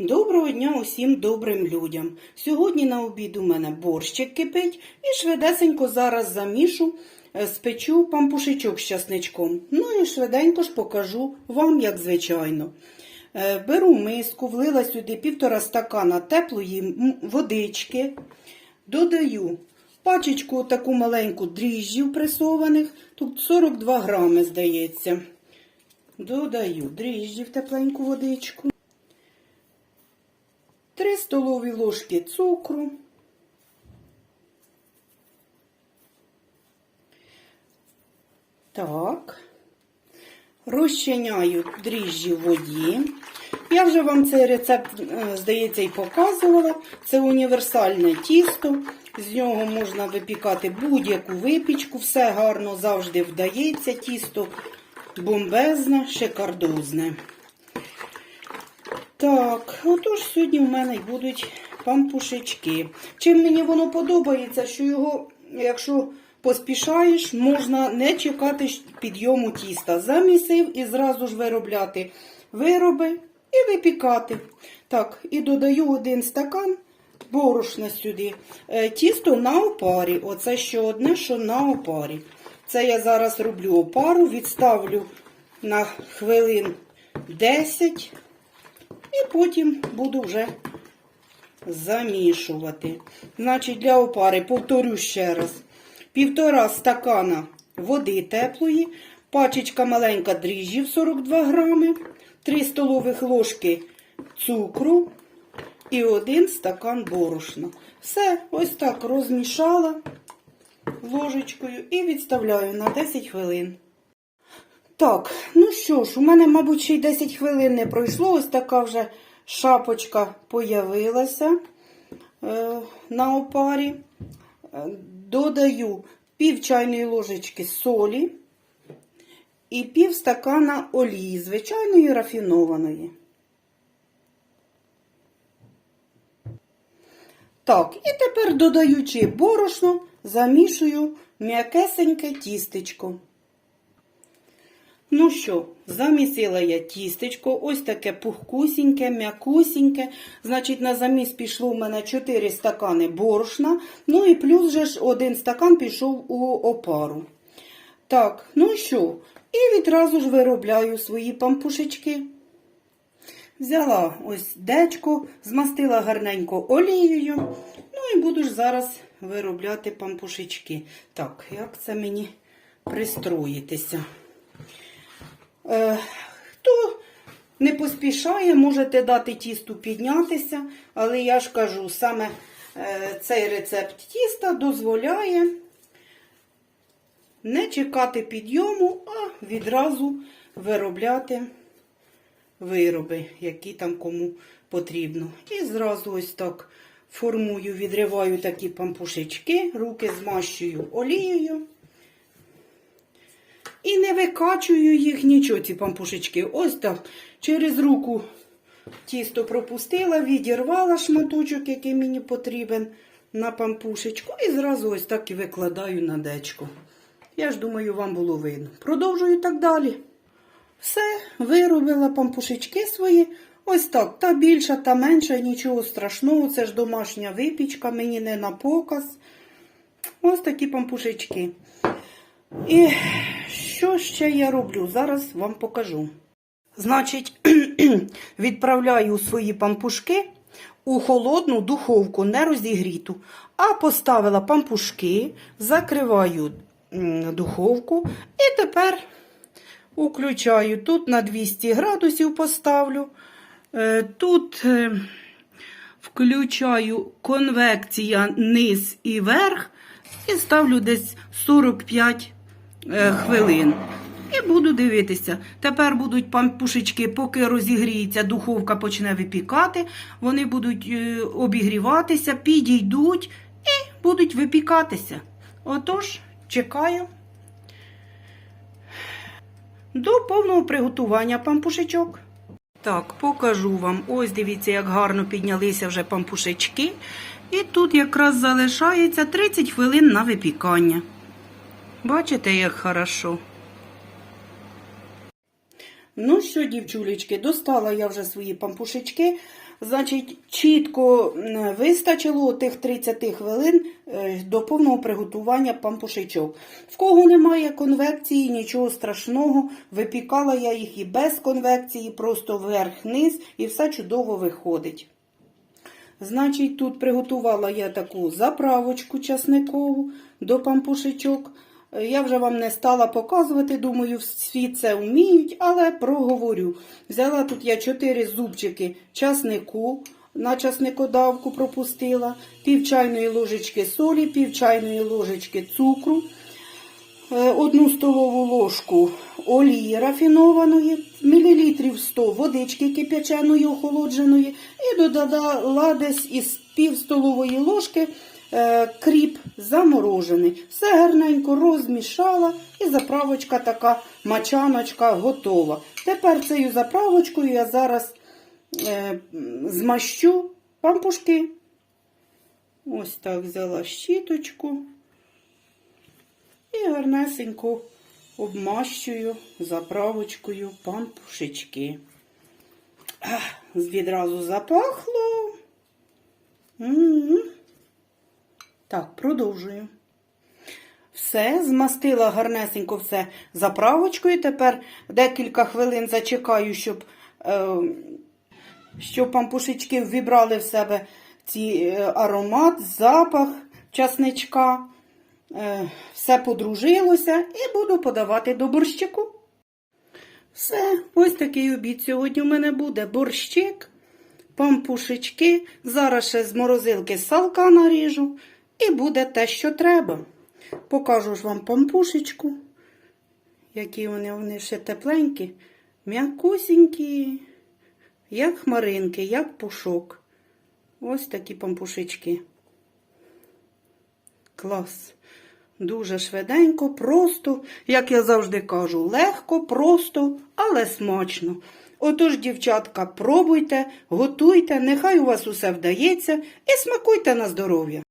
Доброго дня усім добрим людям. Сьогодні на обід у мене борщик кипить і швидесенько зараз замішу, е, спечу пампушичок з часничком. Ну і швиденько ж покажу вам, як звичайно. Е, Беру миску, влила сюди півтора стакана теплої водички, додаю пачечку таку маленьку дріжджів пресованих, тут 42 грами, здається. Додаю дріжджі в тепленьку водичку. 3 столові ложки цукру. Так. Розчиняю дріжджі в воді. Я вже вам цей рецепт, е, здається, і показувала. Це універсальне тісто. З нього можна випікати будь-яку випічку. Все гарно завжди вдається. Тісто бомбезне, шикардозне. Так, отож сьогодні в мене будуть пампушечки. Чим мені воно подобається, що його, якщо поспішаєш, можна не чекати підйому тіста. Замісив і зразу ж виробляти вироби і випікати. Так, і додаю один стакан борошна сюди. Е, Тісто на опарі. Оце ще одне, що на опарі. Це я зараз роблю опару, відставлю на хвилин 10. І потім буду вже замішувати. Значить, для опари, повторю ще раз, півтора стакана води теплої, пачечка маленька дріжджів 42 грами, 3 столових ложки цукру і один стакан борошна. Все, ось так розмішала ложечкою і відставляю на 10 хвилин. Так, ну що ж, у мене, мабуть, ще й 10 хвилин не пройшло. Ось така вже шапочка появилася е, на опарі. Е, Додаю пів чайної ложечки солі і пів стакана олії, звичайної рафінованої. Так, і тепер, додаючи борошно, замішую м'якесеньке тістечко. Ну що, замісила я тістечко, ось таке пухкусіньке, м'якусіньке. Значить, на заміс пішло у мене 4 стакани борошна. Ну і плюс же ж один стакан пішов у опару. Так, ну що, і відразу ж виробляю свої пампушечки. Взяла ось дечко, змастила гарненько олією. Ну і буду ж зараз виробляти пампушечки. Так, як це мені пристроїтися? Е, Хто не поспішає, можете дати тісту піднятися, але я ж кажу, саме е, цей рецепт тіста дозволяє не чекати підйому, а відразу виробляти вироби, які там кому потрібно. І зразу ось так формую, відриваю такі пампушечки, руки змащую олією. І не викачую їх нічого, ці пампушечки. Ось так. Через руку тісто пропустила, відірвала шматочок, який мені потрібен на пампушечку. І зразу ось так і викладаю на дечко. Я ж думаю, вам було видно. Продовжую так далі. Все, виробила пампушечки свої. Ось так. Та більша, та менша, нічого страшного. Це ж домашня випічка, мені не на показ. Ось такі пампушечки. І що ще я роблю? Зараз вам покажу. Значить, відправляю свої пампушки у холодну духовку, не розігріту. А поставила пампушки, закриваю духовку і тепер включаю. Тут на 200 градусів поставлю. Е, Тут е, включаю конвекція низ і верх і ставлю десь 45 е, хвилин. І буду дивитися. Тепер будуть пампушечки, поки розігріється, духовка почне випікати. Вони будуть е, обігріватися, підійдуть і будуть випікатися. Отож, чекаю до повного приготування пампушечок. Так, покажу вам. Ось дивіться, як гарно піднялися вже пампушечки. І тут якраз залишається 30 хвилин на випікання. Бачите, як хорошо. Ну що, дівчулечки, достала я вже свої пампушечки. Значить, чітко вистачило тих 30 хвилин е, до повного приготування пампушечок. В кого немає конвекції, нічого страшного. Випікала я їх і без конвекції, просто вверх-низ, і все чудово виходить. Значить, тут приготувала я таку заправочку часникову до пампушечок. Я вже вам не стала показувати, думаю, всі це вміють, але проговорю. Взяла тут я 4 зубчики часнику, на часникодавку пропустила, пів чайної ложечки солі, пів чайної ложечки цукру, е, одну столову ложку олії рафінованої, мілілітрів 100 водички кип'яченої охолодженої і додала десь із пів столової ложки кріп заморожений. Все гарненько розмішала і заправочка така мачаночка готова. Тепер цією заправочкою я зараз е, змащу пампушки. Ось так взяла щіточку і гарнесенько обмащую заправочкою пампушечки. Ах, відразу запахло. М-м. Так, продовжую. Все, змастила гарнесенько все заправочкою. Тепер декілька хвилин зачекаю, щоб, е, щоб пампушечки ввібрали в себе ці е, аромат, запах часничка. Е, все подружилося і буду подавати до борщику. Все, ось такий обід сьогодні у мене буде борщик, пампушечки. Зараз ще з морозилки салка наріжу і буде те, що треба. Покажу ж вам пампушечку, які вони, вони ще тепленькі, м'якусінькі, як хмаринки, як пушок. Ось такі пампушечки. Клас. Дуже швиденько, просто, як я завжди кажу, легко, просто, але смачно. Отож, дівчатка, пробуйте, готуйте, нехай у вас усе вдається і смакуйте на здоров'я.